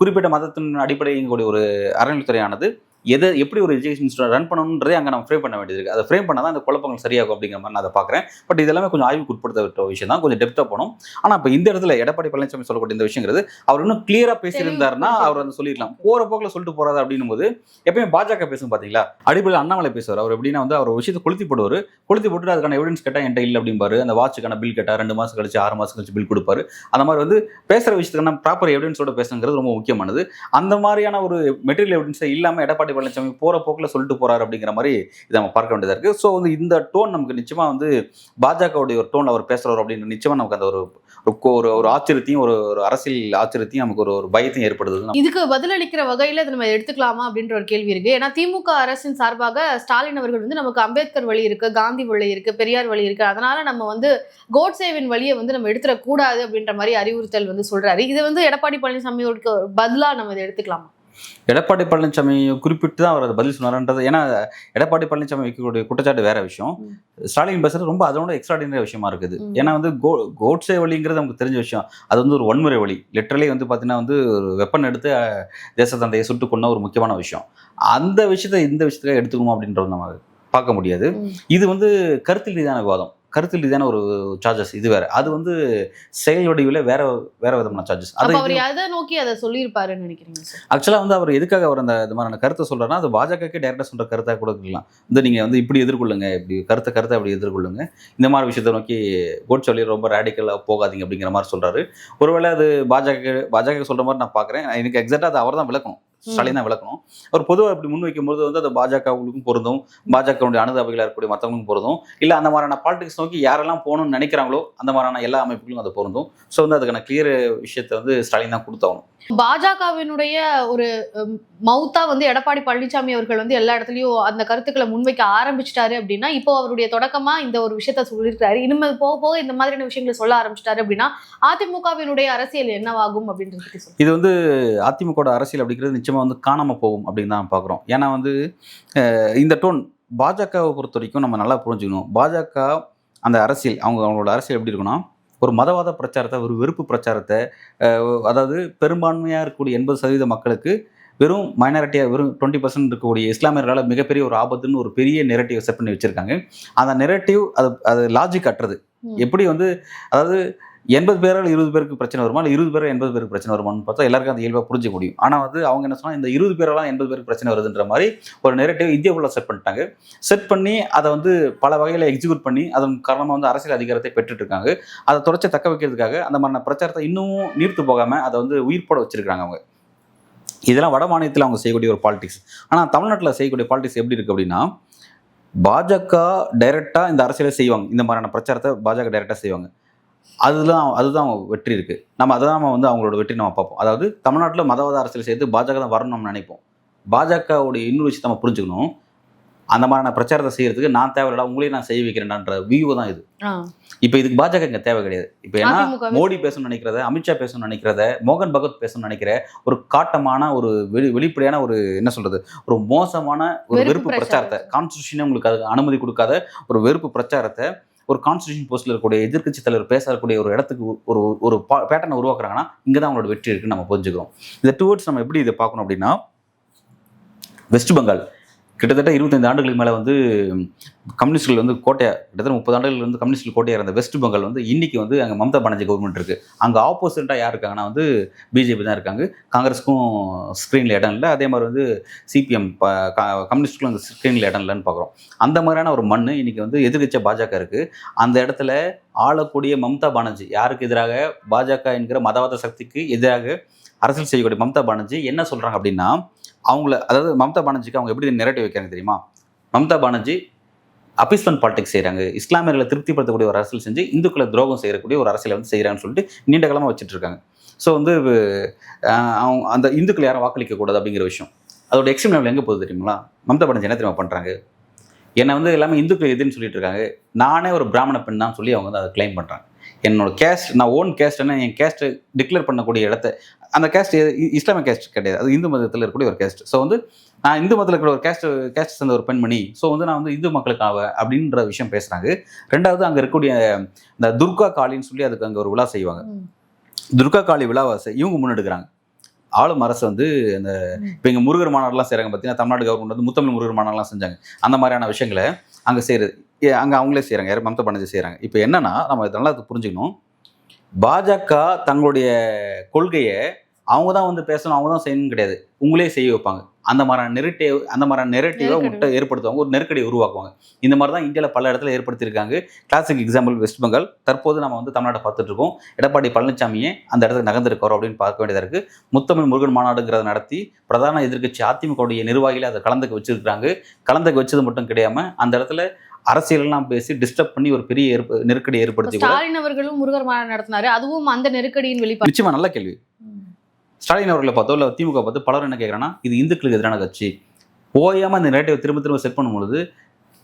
குறிப்பிட்ட மதத்தின் அடிப்படையில் இயங்கக்கூடிய ஒரு அறநிலைத்துறையானது எதை எப்படி ஒரு எஜுகேஷன் ரன் பண்ணணுன்றதே அங்கே நம்ம ஃப்ரேம் பண்ண வேண்டியது இருக்குது அதை ஃப்ரேம் பண்ணால் தான் அந்த குழப்பங்கள் சரியாகும் அப்படிங்கிற மாதிரி நான் அதை பார்க்குறேன். பட் இதெல்லாமே கொஞ்சம் ஆய்வுக்கு உட்படுத்த விஷயம் தான். கொஞ்சம் டெப்த்தாக போகணும். ஆனால் இப்போ இந்த இடத்துல எடப்பாடி பழனிசாமி சொல்லக்கூடிய இந்த விஷயங்கிறது அவர் இன்னும் கிளியராக பேசியிருந்தாருன்னா அவர் வந்து சொல்லிடலாம். போகிற போக்கில் சொல்லிட்டு போறாரு அப்படின்னும் போது எப்பயும் பாஜக பேசும் பார்த்தீங்களா அடிப்படையில் அண்ணாமலை பேசுவார். அவர் எப்படின்னா வந்து அவர் விஷயத்தை கொளுத்தி போடுவார். கொளுத்தி போட்டுட்டு அதுக்கான எவிடன்ஸ் கேட்டால் என்கிட்ட இல்லை அப்படிம்பாரு. அந்த வாட்சுக்கான பில் கேட்டால் ரெண்டு மாதம் கழிச்சு ஆறு மாதம் கழிச்சு பில் கொடுப்பாரு. அந்த மாதிரி வந்து பேசுகிற விஷயத்துக்கான ப்ராப்பர் எவிடன்ஸோட பேசுங்கிறது ரொம்ப முக்கியமானது. அந்த மாதிரியான ஒரு மெட்டீரியல் எவிடன்ஸை இல்லாமல் எடப்பாடி பழனிசாமி போகிற போக்கில் சொல்லிட்டு போறாரு அப்படிங்கிற மாதிரி இதை நம்ம பார்க்க வேண்டியதாக இருக்குது ஸோ வந்து இந்த டோன் நமக்கு நிச்சயமாக வந்து பாஜகவுடைய ஒரு டோன் அவர் பேசுகிறார் அப்படின்னு நிச்சயமாக நமக்கு அந்த ஒரு ஒரு ஒரு ஆச்சரியத்தையும் ஒரு ஒரு அரசியல் ஆச்சரியத்தையும் நமக்கு ஒரு ஒரு பயத்தையும் ஏற்படுது இதுக்கு பதிலளிக்கிற வகையில் இதை நம்ம எடுத்துக்கலாமா அப்படின்ற ஒரு கேள்வி இருக்கு. ஏன்னா திமுக அரசின் சார்பாக ஸ்டாலின் அவர்கள் வந்து நமக்கு அம்பேத்கர் வழி இருக்கு காந்தி வழி இருக்கு பெரியார் வழி இருக்கு. அதனால நம்ம வந்து கோட்சேவின் வழியை வந்து நம்ம எடுத்துடக்கூடாது அப்படின்ற மாதிரி அறிவுறுத்தல் வந்து சொல்றாரு. இது வந்து எடப்பாடி பழனிசாமியோட பதிலாக நம்ம இதை எடுத்துக்கலாமா? எடப்பாடி பழனிசாமி குறிப்பிட்டு தான் அவர் அதை பதில் சொன்னார்ன்றது. ஏன்னா எடப்பாடி பழனிசாமி வைக்கக்கூடிய குற்றச்சாட்டு வேற விஷயம். ஸ்டாலின் பேசுறது ரொம்ப அதோட எக்ஸ்ட்ராடினரி விஷயமா இருக்குது. ஏன்னா வந்து கோ கோட்ஸே வழிங்கிறது நமக்கு தெரிஞ்ச விஷயம். அது வந்து ஒரு வன்முறை வழி. லிட்டரலி வந்து பார்த்தீங்கன்னா வந்து ஒரு வெப்பன் எடுத்து தேசத்தந்தையை சுட்டு கொண்ட ஒரு முக்கியமான விஷயம். அந்த விஷயத்தை இந்த விஷயத்துல எடுத்துக்கணும் அப்படின்றது நம்ம பார்க்க முடியாது. இது வந்து கருத்தில் ரீதியான விவாதம். கருத்தில் ரீதியான ஒரு சார்ஜஸ் இது வேற. அது வந்து செயல் வடிவில் வேற வேற விதமான சார்ஜஸ் அது அவர் எதை நோக்கி அதை சொல்லியிருப்பாருன்னு நினைக்கிறீங்க ஆக்சுவலாக வந்து அவர் எதுக்காக அவர் அந்த இது மாதிரியான கருத்தை சொல்றாருன்னா அது பாஜகக்கே டேரக்டாக சொல்ற கருத்தாக கூட இருக்கலாம். வந்து நீங்க வந்து இப்படி எதிர்கொள்ளுங்க இப்படி கருத்தை கருத்தை அப்படி எதிர்கொள்ளுங்க. இந்த மாதிரி விஷயத்தை நோக்கி கோட் சொல்லி ரொம்ப ரேடிக்கலாக போகாதீங்க அப்படிங்கிற மாதிரி சொல்றாரு. ஒருவேளை அது பாஜக பாஜக சொல்ற மாதிரி நான் பார்க்குறேன். எனக்கு எக்ஸாக்டாக அது அவர் தான் விளக்கணும் ஸ்டாலின் தான் விளக்கணும். அவர் பொதுவாக இப்படி முன்வைக்கும்போது வந்து அது பாஜகவுக்கும் பொருந்தும். பாஜகவுடைய அனுதாபிகளாக இருக்கக்கூடிய மற்றவங்களுக்கும் பொருந்தும். இல்லை அந்த மாதிரியான பாலிடிக்ஸ் நோக்கி யாரெல்லாம் போகணும்னு நினைக்கிறாங்களோ அந்த மாதிரியான எல்லா அமைப்புகளும் அது பொருந்தும். ஸோ வந்து அதுக்கான கிளியர் விஷயத்தை வந்து ஸ்டாலின் தான் கொடுத்தாகணும் பாஜகவினுடைய ஒரு மவுத்தா வந்து எடப்பாடி பழனிசாமி அவர்கள் வந்து எல்லா இடத்துலயும் அந்த கருத்துக்களை முன்வைக்க ஆரம்பிச்சிட்டாரு அப்படின்னா இப்போ அவருடைய தொடக்கமா இந்த ஒரு விஷயத்த சொல்லியிருக்காரு இனிமேல் போக போக இந்த மாதிரியான விஷயங்களை சொல்ல ஆரம்பிச்சிட்டாரு அப்படின்னா அதிமுகவினுடைய அரசியல் என்னவாகும் அப்படின்றது இது வந்து அதிமுக அரசியல் அப்படிங்கிறது நிச்சயமா வந்து காணாம போகும் அப்படின்னு தான் பார்க்குறோம். ஏன்னா வந்து இந்த டோன் பாஜகவை பொறுத்த வரைக்கும் நம்ம நல்லா புரிஞ்சுக்கணும். பாஜக அந்த அரசியல் அவங்க அவங்களோட அரசியல் எப்படி இருக்குன்னா ஒரு மதவாத பிரச்சாரத்தை ஒரு வெறுப்பு பிரச்சாரத்தை அதாவது பெரும்பான்மையாக இருக்கக்கூடிய எண்பது சதவீத மக்களுக்கு வெறும் மைனாரிட்டியாக வெறும் டுவெண்ட்டி பர்சன்ட் இருக்கக்கூடிய இஸ்லாமியர்களால் மிகப்பெரிய ஒரு ஆபத்துன்னு ஒரு பெரிய நெரட்டிவ் செட் பண்ணி வச்சிருக்காங்க அந்த நெரட்டிவ் அது அது லாஜிக் ம். எப்படி வந்து அதாவது எண்பது பேரால் இருபது பேருக்கு பிரச்சனை வருமா? இல்லை இருபது பேர் எண்பது பேருக்கு பிரச்சனை வருமான்னு பார்த்தா எல்லாருக்கும் அந்த இயல்பாக புரிஞ்சிக்க முடியும். ஆனால் வந்து அவங்க என்ன சொன்னால் இந்த இருபது பேரெல்லாம் எண்பது பேருக்கு பிரச்சனை வருதுன்ற மாதிரி ஒரு நெரட்டிவ் இந்தியா செட் பண்ணிட்டாங்க. செட் பண்ணி அதை வந்து பல வகையில் எக்ஸிக்யூட் பண்ணி அதன் காரணமாக வந்து அரசியல் அதிகாரத்தை பெற்றுட்டு இருக்காங்க. அதை தொடர்ச்சி தக்க வைக்கிறதுக்காக அந்த மாதிரியான பிரச்சாரத்தை இன்னமும் நீர்த்து போகாமல் அதை வந்து உயிர்ப்போட வச்சிருக்காங்க அவங்க. இதெல்லாம் வட மாநிலத்தில் அவங்க செய்யக்கூடிய ஒரு பாலிடிக்ஸ் ஆனால் தமிழ்நாட்டில் செய்யக்கூடிய பாலிடிக்ஸ் எப்படி இருக்குது அப்படின்னா பாஜக டைரெக்டாக இந்த அரசியலை செய்வாங்க. இந்த மாதிரியான பிரச்சாரத்தை பாஜக டைரெக்டாக செய்வாங்க. அதுதான் அதுதான் வெற்றி இருக்குது நம்ம அதை நம்ம வந்து அவங்களோட வெற்றி நம்ம பார்ப்போம். அதாவது தமிழ்நாட்டில் மதவாத அரசியல் செய்து பாஜக தான் வரணும்னு நம்ம நினைப்போம். பாஜகவுடைய இன்னொரு விஷயத்தை நம்ம புரிஞ்சுக்கணும். அந்த மாதிரியான பிரச்சாரத்தை செய்யறதுக்கு நான் தேவையில்லடா உங்களையும் நான் செய்ய வைக்கிறேன்டான்ற வியூ தான் இது. இப்போ இதுக்கு பாஜக இங்கே தேவை கிடையாது. இப்போ ஏன்னா மோடி பேசணும்னு நினைக்கிறத அமித்ஷா பேசணும்னு நினைக்கிறத மோகன் பகவத் பேசணும்னு நினைக்கிற ஒரு காட்டமான ஒரு வெளி வெளிப்படையான ஒரு என்ன சொல்றது ஒரு மோசமான ஒரு வெறுப்பு பிரச்சாரத்தை. கான்ஸ்டியூஷனே உங்களுக்கு அதுக்கு அனுமதி கொடுக்காத ஒரு வெறுப்பு பிரச்சாரத்தை ஒரு கான்ஸ்டியூஷன் போஸ்ட்ல இருக்கக்கூடிய எதிர்கட்சி தலைவர் பேசக்கூடிய ஒரு இடத்துக்கு ஒரு ஒரு பேட்டர்னை உருவாக்குறாங்கன்னா இங்கே தான் அவங்களோட வெற்றி இருக்குன்னு நம்ம புரிஞ்சுக்கிறோம். இந்த டூ வேர்ட்ஸ் நம்ம எப்படி இதை பார்க்கணும் அப்படின்னா வெஸ்ட் பெங்கால் கிட்டத்தட்ட இருபத்தைந்து ஆண்டுகளுக்கு மேலே வந்து கம்யூனிஸ்ட்கள் வந்து கோட்டையா கிட்டத்தட்ட முப்பது ஆண்டுகள் வந்து கம்யூனிஸ்ட் கோட்டையாக இருந்த வெஸ்ட் பெங்கால் வந்து இன்னைக்கு வந்து அங்கே மம்தா பானர்ஜி கவர்மெண்ட் இருக்குது அங்கே ஆப்போசிட்டாக யார் இருக்காங்கன்னா வந்து பிஜேபி தான் இருக்காங்க. காங்கிரஸுக்கும் ஸ்க்ரீனில் இடம் இல்லை. அதே மாதிரி வந்து சிபிஎம் கம்யூனிஸ்டுக்கும் அந்த ஸ்க்ரீனில் இடம் இல்லைன்னு பார்க்குறோம் அந்த மாதிரியான ஒரு மண் இன்னைக்கு வந்து எதிர்கட்சிய பாஜக இருக்குது அந்த இடத்துல ஆளக்கூடிய மம்தா பானர்ஜி யாருக்கு எதிராக? பாஜக என்கிற மதவாத சக்திக்கு எதிராக அரசியல் செய்யக்கூடிய மம்தா பானர்ஜி என்ன சொல்கிறாங்க அப்படின்னா அவங்கள அதாவது மம்தா பானர்ஜிக்கு அவங்க எப்படி நெரட்டிவ் வைக்கிறாங்க தெரியுமா? மம்தா பானர்ஜி அபிஸ்மெண்ட் பாலிடிக்ஸ் செய்கிறாங்க இஸ்லாமியர்களை திருப்திப்படுத்தக்கூடிய ஒரு அரசியல் செஞ்சு இந்துக்களை துரோகம் செய்யக்கூடிய ஒரு அரசியலை வந்து செய்கிறான்னு சொல்லிட்டு நீண்ட காலமாக வச்சுட்டு இருக்காங்க ஸோ வந்து அவங்க அந்த இந்துக்கள் யாரும் வாக்களிக்கக்கூடாது அப்படிங்கிற விஷயம். அதோட எக்ஸ்ட்ரீம் லெவல் எங்கே போகுது தெரியுங்களா மம்தா பானர்ஜி என்ன தெரியுமா பண்ணுறாங்க என்னை வந்து எல்லாமே இந்துக்கள் எதுன்னு சொல்லிட்டு இருக்காங்க. நானே ஒரு பிராமண பெண் தான் சொல்லி அவங்க வந்து அதை கிளைம் பண்ணுறாங்க என்னோட கேஸ்ட் நான் ஓன் கேஸ்ட்னா என் கேஸ்ட்டை டிக்ளேர் பண்ணக்கூடிய இடத்த அந்த கேஸ்ட் இஸ்லாமிய கேஸ்ட் கிடையாது. அது இந்து மதத்தில் இருக்கக்கூடிய ஒரு கேஸ்ட் ஸோ வந்து நான் இந்து மதத்தில் இருக்கிற ஒரு கேஸ்ட் கேஸ்ட் சேர்ந்த ஒரு பெண்மணி. ஸோ வந்து நான் வந்து இந்து மக்களுக்காக அப்படின்ற விஷயம் பேசுகிறாங்க ரெண்டாவது அங்கே இருக்கக்கூடிய இந்த துர்கா காளின்னு சொல்லி அதுக்கு அங்கே ஒரு விழா செய்வாங்க. துர்கா காளி விழாவை செ- இவங்க முன்னெடுக்கிறாங்க. ஆளும் அரசு வந்து அந்த. இப்போ இங்கே முருகர் மாநாடுலாம் செய்கிறாங்க பார்த்தீங்கன்னா தமிழ்நாடு கவர்மெண்ட் வந்து முத்தமிழ் முருகர் மாநாடுலாம் செஞ்சாங்க. அந்த மாதிரியான விஷயங்களை அங்கே செய்கிறது அங்கே அவங்களே செய்கிறாங்க யார்? மம்தா பானர்ஜி செய்கிறாங்க இப்போ என்னன்னா நம்ம இதை நல்லா புரிஞ்சுக்கணும். பாஜக தங்களுடைய கொள்கையை அவங்க தான் வந்து பேசணும் அவங்க தான் செய்யணும் கிடையாது. உங்களே செய்ய வைப்பாங்க. அந்த மாதிரியான நெருட்டிவ் அந்த மாதிரியான நெரட்டிவை. உங்கள்கிட்ட ஏற்படுத்துவாங்க. ஒரு நெருக்கடியை உருவாக்குவாங்க. இந்த மாதிரி தான் இந்தியாவில் பல இடத்துல ஏற்படுத்தியிருக்காங்க. கிளாசிக் எக்ஸாம்பிள் வெஸ்ட் பெங்கால் தற்போது நம்ம வந்து தமிழ்நாட்டை பார்த்துட்டு இருக்கோம் எடப்பாடி பழனிசாமியே அந்த இடத்துக்கு நகர்ந்திருக்காரோ அப்படின்னு பார்க்க வேண்டியதாக இருக்கு. முத்தமிழ் முருகன் மாநாடுங்கிறத நடத்தி பிரதான எதிர்க்கட்சி அதிமுகவுடைய நிர்வாகிகளை அதை கலந்துக்க வச்சிருக்காங்க கலந்துக்க வச்சது மட்டும் கிடையாம அந்த இடத்துல அரசியலெல்லாம் பேசி டிஸ்டர்ப் பண்ணி ஒரு பெரிய நெருக்கடி ஏற்படுத்தி ஸ்டாலின் அவர்களும் முருகர் மாநாடு நடத்தினாரு. அதுவும் அந்த நெருக்கடியின் வெளிப்பாடு. நிச்சயமா நல்ல கேள்வி. ஸ்டாலின் அவர்களை பார்த்தோ இல்லை திமுக பார்த்து பலரும் என்ன கேட்குறாங்கன்னா இது இந்துக்களுக்கு எதிரான கட்சி. ஓயாமல் இந்த நேரட்டிவ் திரும்ப திரும்ப செட் பண்ணும்பொழுது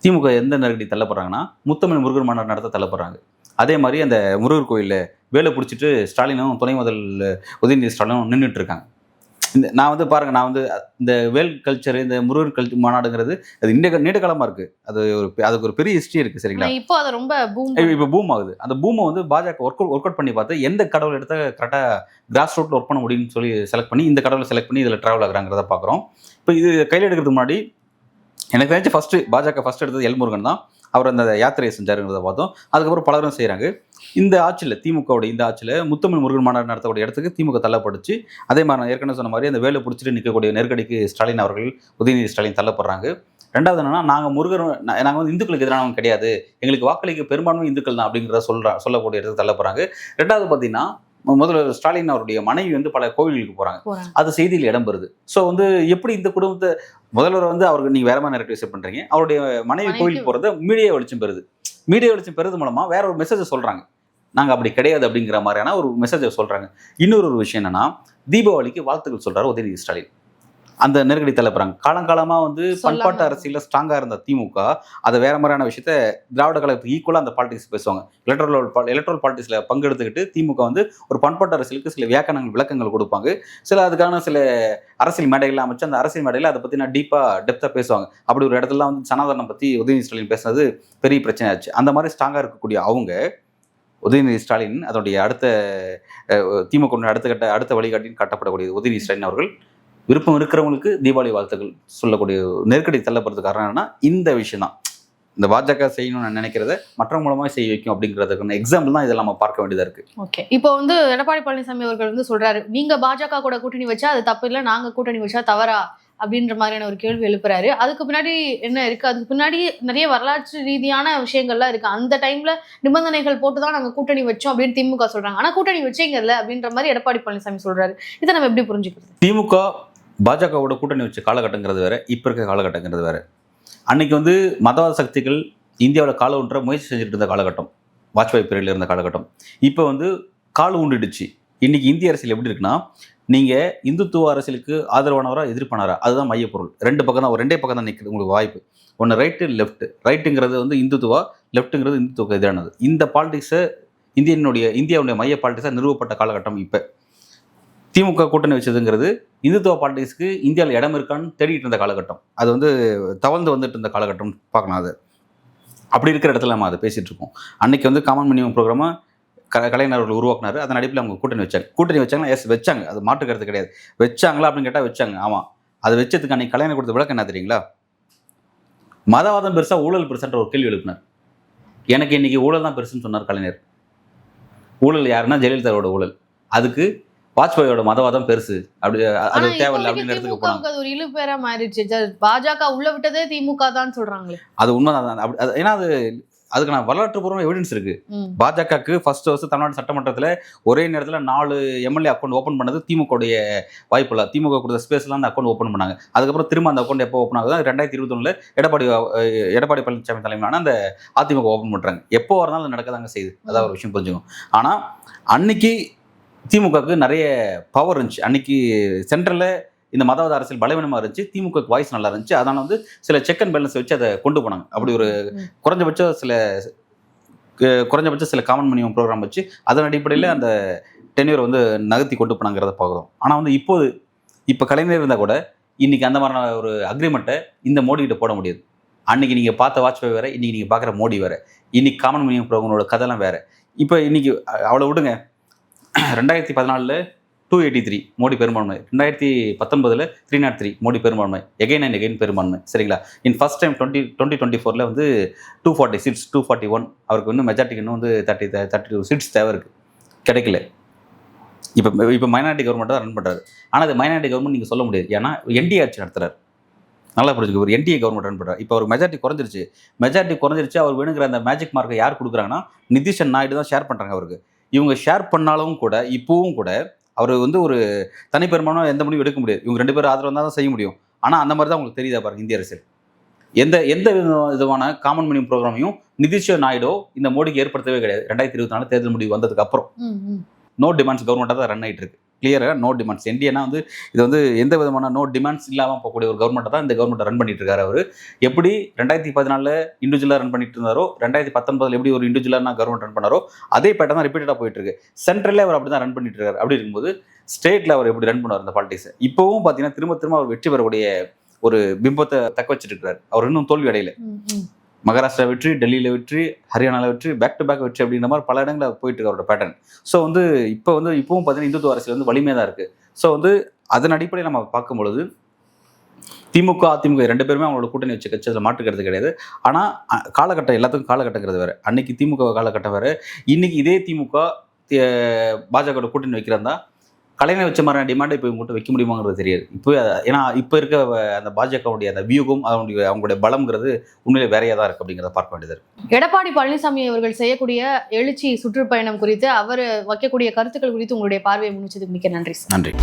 திமுக எந்த நெருக்கடி தள்ளப்படுறாங்கன்னா முத்தமிழ் முருகன் மாநாடு நடத்த தள்ளப்படுறாங்க. அதே மாதிரி அந்த முருகர் கோயிலில் வேலை பிடிச்சிட்டு ஸ்டாலினும் துணை முதல் உதயநிதி ஸ்டாலினும் நின்றுட்டு இருக்காங்க. இந்த நான் வந்து பாருங்க நான் வந்து இந்த வேல் கல்ச்சர் இந்த முருகர் கல்ச்சர் மாநாடுங்கிறது அது நீண்ட நீண்ட காலமா இருக்கு. அது ஒரு அதுக்கு ஒரு பெரிய ஹிஸ்ட்ரி இருக்கு சரிங்களா? இப்போ அதை ரொம்ப பூம் இப்போ பூம் ஆகுது. அந்த பூமை வந்து பாஜக ஒர்க் ஒர்க் அவுட் பண்ணி பார்த்து எந்த கடவுள் எடுத்த கரெக்டாக கிராஸ் ரூட்டில் ஒர்க் பண்ண முடியும்னு சொல்லி செலக்ட் பண்ணி இந்த கடவுளை செலக்ட் பண்ணி இதில் ட்ராவல் ஆகுறாங்கிறத பார்க்குறோம். இப்போ இது கையில் எடுக்கிறதுக்கு முன்னாடி எனக்கு தெரிஞ்சு ஃபஸ்ட்டு பாஜக ஃபஸ்ட் எடுத்தது எல்முருகன் தான். அவர் அந்த யாத்திரையை செஞ்சாருங்கிறத பார்த்தோம். அதுக்கப்புறம் பலரும் செய்கிறாங்க இந்த ஆட்சியில் திமுகவுடைய இந்த ஆட்சியில் முத்தமிழ் முருகன் மாநாடு நடத்தக்கூடிய இடத்துக்கு திமுக தள்ளப்படுச்சு அதே மாதிரி நான் ஏற்கனவே சொன்ன மாதிரி அந்த வேலை பிடிச்சிட்டு நிற்கக்கூடிய நெருக்கடிக்கு ஸ்டாலின் அவர்கள் உதயநிதி ஸ்டாலின் தள்ளப்படுறாங்க. ரெண்டாவது என்னன்னா நாங்கள் முருகர் நாங்கள் வந்து இந்துக்களுக்கு எதிரானவங்க கிடையாது. எங்களுக்கு வாக்களிக்க பெரும்பான்மை இந்துக்கள் தான் அப்படிங்கிறத சொல்றா சொல்லக்கூடிய இடத்துக்கு தள்ளப்படுறாங்க. ரெண்டாவது பார்த்தீங்கன்னா முதல்வர் ஸ்டாலின் அவருடைய மனைவி வந்து பல கோவில்களுக்கு போறாங்க. அது செய்தியில் இடம்பெறுது. ஸோ வந்து எப்படி இந்த குடும்பத்தை முதல்வர் வந்து அவருக்கு நீங்க வேற மாதிரி நெரட்டிவ் பண்றீங்க. அவருடைய மனைவி கோயிலுக்கு போறது மீடியா வெளிச்சம் பெறுது. மீடியா வெளிச்சம் பெறுது மூலமா வேற ஒரு மெசேஜை சொல்றாங்க. நாங்க அப்படி கிடையாது அப்படிங்கிற மாதிரியான ஒரு மெசேஜை சொல்றாங்க. இன்னொரு ஒரு விஷயம் என்னன்னா தீபாவளிக்கு வாழ்த்துக்கள் சொல்றாரு உதயநிதி ஸ்டாலின். அந்த நெருக்கடி தள்ளப்படுறாங்க காலங்காலமா வந்து பண்பாட்டு அரசியல ஸ்ட்ராங்கா இருந்த திமுக அதை வேற மாதிரியான விஷயத்த திராவிட கழகத்துக்கு ஈக்குவலா அந்த பாலிடிக்ஸ் பேசுவாங்க. எலக்ட்ரல் எலக்ட்ரல் பாலிடிக்ஸ்ல பங்கெடுத்துக்கிட்டு திமுக வந்து ஒரு பண்பாட்டு அரசியலுக்கு சில வியாக்கணங்கள் விளக்கங்கள் கொடுப்பாங்க. சில அதுக்கான சில அரசியல் மேடைகள் அமைச்சு அந்த அரசியல் மேடையில் அதை பத்தி நான் டீப்பா டெப்தா பேசுவாங்க. அப்படி ஒரு இடத்துல வந்து சனாதனம் பத்தி உதயநிதி ஸ்டாலின் பேசுனது பெரிய பிரச்சனையாச்சு அந்த மாதிரி ஸ்ட்ராங்கா இருக்கக்கூடிய அவங்க உதயநிதி ஸ்டாலின் அதனுடைய அடுத்த திமுக அடுத்த கட்ட அடுத்த வழிகாட்டின்னு காட்டப்படக்கூடிய உதயநிதி ஸ்டாலின் அவர்கள் விருப்பம் இருக்கிறவங்களுக்கு தீபாவளி வாழ்த்துக்கள் சொல்லக்கூடிய நெருக்கடி தள்ளப்படுறதுக்கு காரணம் என்னன்னா இந்த விஷயம் தான் இந்த பாஜக செய்யணும்னு நான் நினைக்கிறத மற்றவங்க மூலமா செய்ய வைக்கும் அப்படிங்கிறதுக்கான எக்ஸாம்பிள் தான் இதெல்லாம் நம்ம பார்க்க வேண்டியதா இருக்கு. ஓகே இப்போ வந்து எடப்பாடி பழனிசாமி அவர்கள் வந்து சொல்றாரு நீங்க பாஜக கூட கூட்டணி வச்சா அது தப்பு இல்லை நாங்க கூட்டணி வச்சா தவறா? அப்படின்ற மாதிரியான ஒரு கேள்வி எழுப்புறாரு. அதுக்கு பின்னாடி என்ன இருக்கு? அதுக்கு பின்னாடி நிறைய வரலாற்று ரீதியான விஷயங்கள்லாம் இருக்கு. அந்த டைம்ல நிபந்தனைகள் போட்டு தான் நாங்க கூட்டணி வச்சோம் அப்படின்னு திமுக சொல்றாங்க. ஆனா கூட்டணி வச்சீங்கல்ல அப்படின்ற மாதிரி எடப்பாடி பழனிசாமி சொல்றாரு. இதை நம்ம எப்படி புரிஞ்சுக்கிறது? திமுக பாஜகவோட கூட்டணி வச்ச காலகட்டங்கிறது வேற இப்போ இருக்க காலகட்டங்கிறது வேறு. அன்னைக்கு வந்து மதவாத சக்திகள் இந்தியாவில் கால ஊன்ற முயற்சி செஞ்சுட்டு இருந்த காலகட்டம் வாஜ்பாய் பீரியட்ல இருந்த காலகட்டம். இப்போ வந்து கால் உண்டுடுச்சு இன்றைக்கி இந்திய அரசியல் எப்படி இருக்குன்னா நீங்கள் இந்துத்துவ அரசியலுக்கு ஆதரவானவரா எதிர்ப்பானாரா அதுதான் மையப்பொருள். ரெண்டு பக்கம் தான் ஒரு ரெண்டே பக்கம் தான் நிற்கிறது உங்களுக்கு வாய்ப்பு. ஒன்று ரைட்டு லெஃப்ட் ரைட்டுங்கிறது வந்து இந்துத்துவா லெஃப்ட்டுங்கிறது இந்துத்துவக்கு எதிரானது. இந்த பாலிடிக்ஸை இந்தியனுடைய இந்தியாவுடைய மைய பாலிடிக்ஸாக நிறுவப்பட்ட காலகட்டம் இப்போ. திமுக கூட்டணி வச்சதுங்கிறது இந்துத்துவ பாலிடிக்ஸ்க்கு இந்தியாவில் இடம் இருக்கான்னு தேடிட்டு இருந்த காலகட்டம். அது வந்து தவழ்ந்து வந்துட்டு இருந்த காலகட்டம் பார்க்கலாம் அது. அப்படி இருக்கிற இடத்துல நம்ம அதை பேசிகிட்டு இருக்கோம். அன்னைக்கு வந்து காமன் மினிமம் ப்ரோக்ராமா க கலைஞர் உருவாக்குனார் உருவாக்குனாரு. அதன் அடிப்பில் அவங்க கூட்டணி வச்சாங்க. கூட்டணி வச்சாங்களா எஸ் வச்சாங்க. அது மாற்று கிடையாது. வச்சாங்களா அப்படின்னு கேட்டால் வச்சாங்க. ஆமாம் அது வச்சதுக்கு அன்னைக்கு கலைஞர் கொடுத்த விளக்கம் என்ன தெரியுங்களா? மதவாதம் பெருசாக ஊழல் பெருசான்ற ஒரு கேள்வி எழுப்பினார். எனக்கு இன்னைக்கு ஊழல் தான் பெருசுன்னு சொன்னார் கலைஞர். ஊழல் யாருன்னா ஜெயலலிதாவோட ஊழல். அதுக்கு வாஜ்பாயோட மதவாதம் பெருசு. அப்படி அது தேவையில்லை அப்படின்னு இடத்துக்கு போனாங்க ஒரு இழு பேரா மாறிடுச்சு பாஜக உள்ள விட்டதே திமுக தான் சொல்றாங்களே. அது உண்மைதான். அப்படி ஏன்னா அது அதுக்கு நான் வரலாற்று பூர்வ எவிடன்ஸ் இருக்கு. பாஜகவுக்கு ஃபர்ஸ்ட் வருஷம் தமிழ்நாடு சட்டமன்றத்தில் ஒரே நேரத்தில் நாலு எம்எல்ஏ அக்கௌண்ட் ஓப்பன் பண்ணது திமுகவுடைய வாய்ப்பு இல்லை திமுக கொடுத்த ஸ்பேஸ்ல அந்த அக்கௌண்ட் ஓப்பன் பண்ணாங்க. அதுக்கப்புறம் திரும்ப அந்த அக்கௌண்ட் எப்போ ஓப்பன் ஆகுது ரெண்டாயிரத்தி இருபத்தொன்னுல எடப்பாடி எடப்பாடி பழனிசாமி தலைமையிலான அந்த அதிமுக ஓப்பன் பண்றாங்க. எப்போ வரனாலும் அது நடக்கதாங்க செய்யுது. அதான் ஒரு விஷயம் புரிஞ்சுக்கும் ஆனா அன்னைக்கு திமுகவுக்கு நிறைய பவர் இருந்துச்சு. அன்னைக்கு சென்ட்ரல்ல இந்த மதவாத அரசியல் பலவீனமா இருந்துச்சு. திமுக வாய்ஸ் நல்லா இருந்துச்சு. அதனால வந்து சில செக் அண்ட் பேலன்ஸ் வச்சு அதை கொண்டு போனாங்க. அப்படி ஒரு. குறைஞ்சபட்சம் சில குறைஞ்சபட்சம் சில காமன் மினிமம் ப்ரோக்ராம் வச்சு அதன் அடிப்படையில் அந்த டென்யூர் வந்து நகர்த்தி கொண்டு போனாங்கிறத பார்க்குறோம். ஆனால் வந்து இப்போது இப்போ கலைஞர் இருந்தால் கூட இன்னைக்கு அந்த மாதிரியான ஒரு அக்ரிமெண்ட்டை இந்த மோடி கிட்ட போட முடியாது. அன்னைக்கு நீங்கள் பார்த்த வாஜ்பாய் வேற இன்னைக்கு நீங்கள் பார்க்குற மோடி வேற. இன்னைக்கு காமன் மினிமம் ப்ரோக்ராமோட கதைலாம் வேற. இப்போ இன்னைக்கு அ- அவ்வளோ விடுங்க. ரெண்டாயிரத்தி பதினாலில் டூ எயிட்டி த்ரீ மோடி பெரும்பான்மை. ரெண்டாயிரத்தி பத்தொன்பதில் three not oh three Modi பெரும்பான்மை. எகைன் அண்ட் எகைன் பெரும்பான்மை. சரிங்களா? In first time twenty twenty twenty ஃபோரில் வந்து two forty seats two forty one அவருக்கு இன்னும் மெஜாரிட்டிக்கு இன்னும் வந்து தேர்ட்டி தேர்ட்டி டூ சீட்ஸ் தேவை இருக்குது கிடைக்கல. இப்போ இப்போ மைனாரிட்டி கவர்மெண்ட் தான் ரன் பண்ணுறாரு ஆனால் அது மைனாரிட்டி கவர்மெண்ட் நீங்கள் சொல்ல முடியாது. ஏன்னா என்டிஏ ஆட்சி நடத்துறாரு. நல்லா புரிஞ்சுக்க ஒரு என்டிஏ கவர்மெண்ட் ரன் பண்ணுறாரு இப்போ அவர் மெஜாரிட்டி குறைஞ்சிருச்சு. மெஜாரிட்டி குறைஞ்சிருச்சு அவர் வேணுங்கிற அந்த மேஜிக் மார்க்கை யார் கொடுக்குறாங்கன்னா நிதிஷன் நாயுடு தான் ஷேர் பண்ணுறாங்க அவருக்கு. இவங்க ஷேர் பண்ணாலும் கூட இப்போவும் கூட அவர் வந்து ஒரு தனிப்பெருமானம் எந்த முடிவும் எடுக்க முடியாது. இவங்க ரெண்டு பேரும் ஆதரவு தான் செய்ய முடியும். ஆனால் அந்த மாதிரி தான் உங்களுக்கு தெரியுதா பாருங்க இந்திய அரசியல். எந்த எந்த வித- விதமான காமன் மினிமம் ப்ரோக்ராமையும் நிதிஷ் நாயுடு இந்த மோடிக்கு ஏற்படுத்தவே கிடையாது. ரெண்டாயிரத்தி இருபத்தி நாலு தேர்தல் முடிவு வந்ததுக்கு அப்புறம். நோ டிமாண்ட்ஸ் கவர்மெண்ட்டாக தான் ரன் ஆயிட்டு இருக்கு. கிளியராக நோ டிமாண்ட்ஸ் என்டிஏனா வந்து இது வந்து எந்த விதமான நோ டிமாண்ட்ஸ் இல்லாமல் போகக்கூடிய ஒரு கவர்மெண்ட்டை தான் இந்த கவர்மெண்ட் ரன் பண்ணிட்டு இருக்காரு அவர். எப்படி ரெண்டாயிரத்தி பதினாலில் இண்டிவிஜுவலாக ரன் பண்ணிட்டு இருந்தாரோ ரெண்டாயிரத்தி பத்தொன்பதுல எப்படி ஒரு இண்டிவிஜுவலாக கவர்மெண்ட் ரன் பண்ணாரோ அதே பேட்டர் தான் ரிப்பீட்டடாக போயிட்டு இருக்கு சென்ட்ரல்ல அவர் அப்படி தான் ரன் பண்ணிட்டு இருக்காரு அப்படி இருக்கும்போது ஸ்டேட்டில் அவர் எப்படி ரன் பண்ணுவார் இந்த பாலிடிக்ஸ் இப்போவும் பார்த்தீங்கன்னா திரும்ப திரும்ப அவர் வெற்றி பெறக்கூடிய ஒரு பிம்பத்தை தக்க வச்சிட்டு இருக்காரு அவர் இன்னும் தோல்வி அடையல. மகாராஷ்டிரா வெற்றி டெல்லியில் வெற்றி ஹரியானாவில் வெற்றி பேக் டு பேக் வெற்றி அப்படின்ற மாதிரி பல இடங்களில் போயிட்டு இருக்கு அவரோட பேட்டர்ன் ஸோ வந்து இப்போ வந்து இப்பவும் பார்த்தீங்கன்னா இந்துத்துவ அரசியல் வந்து வலிமையாக தான் இருக்குது ஸோ வந்து அதன் அடிப்படையில் நம்ம பார்க்கும் பொழுது திமுக அதிமுக ரெண்டு பேருமே அவங்களோட கூட்டணி வச்சு கட்சி அதில் மாற்றுக்கிறது கிடையாது. ஆனால் காலகட்டம் எல்லாத்துக்கும் காலகட்டங்கிறது வேறு. அன்னைக்கு திமுக காலகட்டம் வேறு. இன்னைக்கு இதே திமுக பாஜக பாஜகவோட கூட்டணி வைக்கிறதா கலைஞர் வச்ச மாதிரியான டிமாண்டை இப்போ இவங்ககிட்ட வைக்க முடியுமாங்கிறது தெரியாது. இப்போ ஏன்னா இப்போ இருக்க அந்த பாஜகவுடைய அந்த வியூகம் அவங்களுடைய அவங்களுடைய பலம்ங்கிறது உண்மையிலே வேறையாக தான் இருக்குது அப்படிங்கிறத பார்க்க வேண்டியது இருக்கு. எடப்பாடி பழனிசாமி அவர்கள் செய்யக்கூடிய எழுச்சி சுற்றுப்பயணம் குறித்து அவர் வைக்கக்கூடிய கருத்துக்கள் குறித்து உங்களுடைய பார்வையை முன்னிச்சதுக்கு மிக்க நன்றி சார். நன்றி.